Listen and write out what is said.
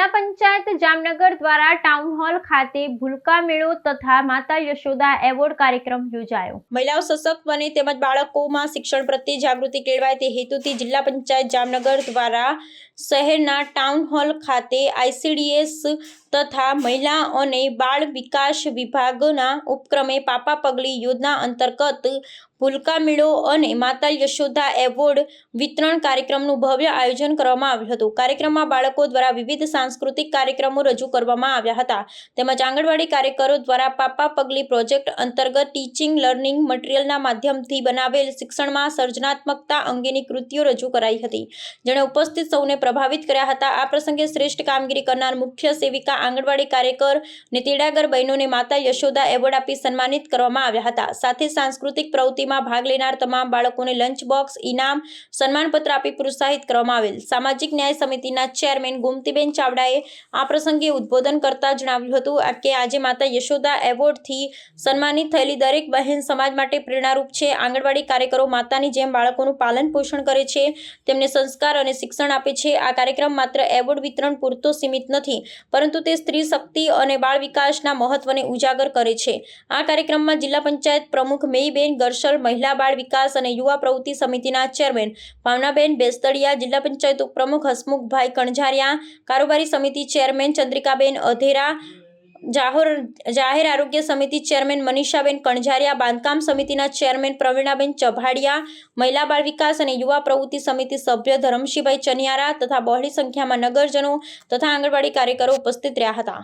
જિલ્લા પંચાયત જામનગર દ્વારા town hall ખાતે ભૂલકા મેળો તથા માતા યશોદા એવોર્ડ કાર્યક્રમ યોજાયો. મહિલાઓ સશક્ત બને તેમજ બાળકોમાં શિક્ષણ પ્રત્યે જાગૃતિ કેળવાય તે હેતુથી જિલ્લા પંચાયત જામનગર દ્વારા શહેરના ટાઉન હોલ ખાતે આઈસીડીએસ તથા મહિલા અને બાળ વિકાસ વિભાગના ઉપક્રમે પાપા પગલી યોજના અંતર્ગત ભૂલકા મેળો અને માતા યશોદા એવોર્ડ વિતરણ કાર્યક્રમનું ભવ્ય આયોજન કરવામાં આવ્યું હતું. કાર્યક્રમમાં બાળકો દ્વારા વિવિધ સાંસ્કૃતિક કાર્યક્રમો રજૂ કરવામાં આવ્યા હતા. તેમજ આંગણવાડી કાર્યકરો દ્વારા પાપા પગલી પ્રોજેક્ટ અંતર્ગત ટીચિંગ, લર્નિંગ મટીરિયલના માધ્યમથી બનાવેલ શિક્ષણમાં સર્જનાત્મકતા અંગેની કૃતિઓ રજૂ કરાઈ હતી. જેણે ઉપસ્થિત સૌને પ્રભાવિત કર્યા હતા. આ પ્રસંગે શ્રેષ્ઠ કામગીરી કરનાર મુખ્ય સેવિકા આંગણવાડી કાર્યકર અને તેડાગર બહેનોને માતા યશોદા એવોર્ડ આપી સન્માનિત કરવામાં આવ્યા હતા. સાથે સાંસ્કૃતિક પ્રવૃત્તિમાં ભાગ લેનાર તમામ બાળકોને લંચ બોક્સ ઇનામ, સન્માનપત્ર આપી પ્રોત્સાહિત કરવામાં આવેલ. સામાજિક ન્યાય સમિતિના ચેરમેન ગોમતીબેન ચાવડાએ આ પ્રસંગે ઉદ્બોધન કરતા જણાવ્યું હતું કે આજે માતા યશોદા એવોર્ડથી સન્માનિત થયેલી દરેક બહેન સમાજ માટે પ્રેરણારૂપ છે. આંગણવાડી કાર્યકરો માતાની જેમ બાળકોનું પાલન પોષણ કરે છે. તેમને સંસ્કાર અને શિક્ષણ આપે છે. આ કાર્યક્રમ માત્ર એવોર્ડ વિતરણ પૂરતો સીમિત નથી, પરંતુ તે સ્ત્રી શક્તિ અને બાળ વિકાસના મહત્વને ઉજાગર કરે છે. આ કાર્યક્રમમાં જિલ્લા પંચાયત પ્રમુખ મેઈબેન ગરસલ મહિલા બાળ વિકાસ અને યુવા પ્રવૃત્તિ સમિતિના ચેરમેન ભાવનાબેન બેસ્તડિયા જિલ્લા પંચાયત ઉપપ્રમુખ હસમુખભાઈ કણઝારિયા, કારોબારી સમિતિ ચેરમેન ચંદ્રિકાબેન અધેરા, જાહોર, જાહેર આરોગ્ય સમિતિ ચેરમેન મનીષાબેન કણઝારિયા, બાંધકામ સમિતિના ચેરમેન પ્રવીણાબેન ચભાડિયા, મહિલા બાળ વિકાસ અને યુવા પ્રવૃત્તિ સમિતિ સભ્ય ધરમશીભાઈ ચનિયારા તથા બહોળી સંખ્યામાં નગરજનો તથા આંગણવાડી કાર્યકરો ઉપસ્થિત રહ્યા હતા.